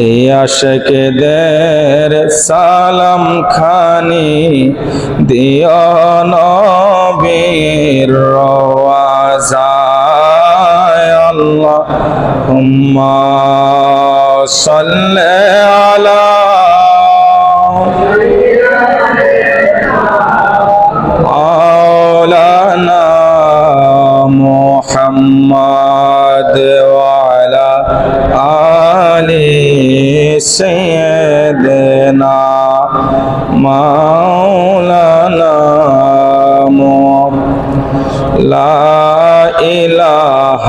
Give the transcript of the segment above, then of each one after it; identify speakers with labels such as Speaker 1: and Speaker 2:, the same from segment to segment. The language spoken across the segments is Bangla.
Speaker 1: এই আশকেদের সালাম খানি দিও নবীর রওয়াজায়। আল্লাহ হুম্মা সাল্লি আলা سيدنا مولانا محمد لا إله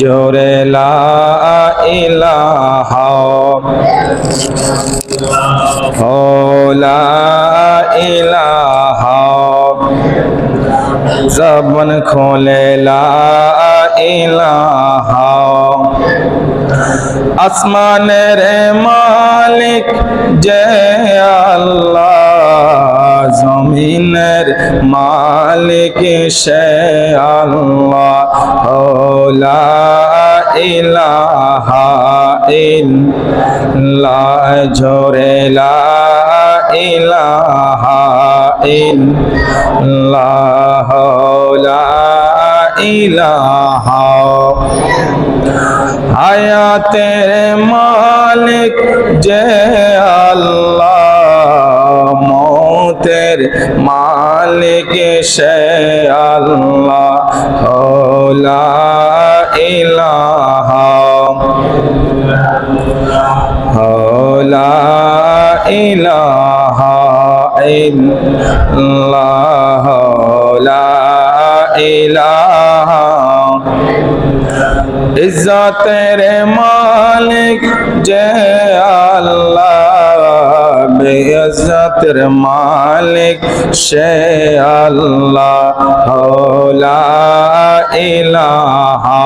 Speaker 1: জোরে লা ইলাহা ও লা ইলাহা জবন খোলে ইলাহা। আসমানের মালিক যে আল্লাহ, জমিনের মালিক সে আল্লাহ। লা ইলাহা ইল্লাহ লা ইলাহা ইল্লাহ লা ইলাহা। হায়াতের মালিক যে আল্লাহ মৌতের মালিক সে আল্লাহ লা ইলাহা ইল্লাহ লা ইলাহা ইজ্জতের মালিক যে আল্লাহ বেইজ্জতের মালিক সে আল্লাহ লা ইলাহা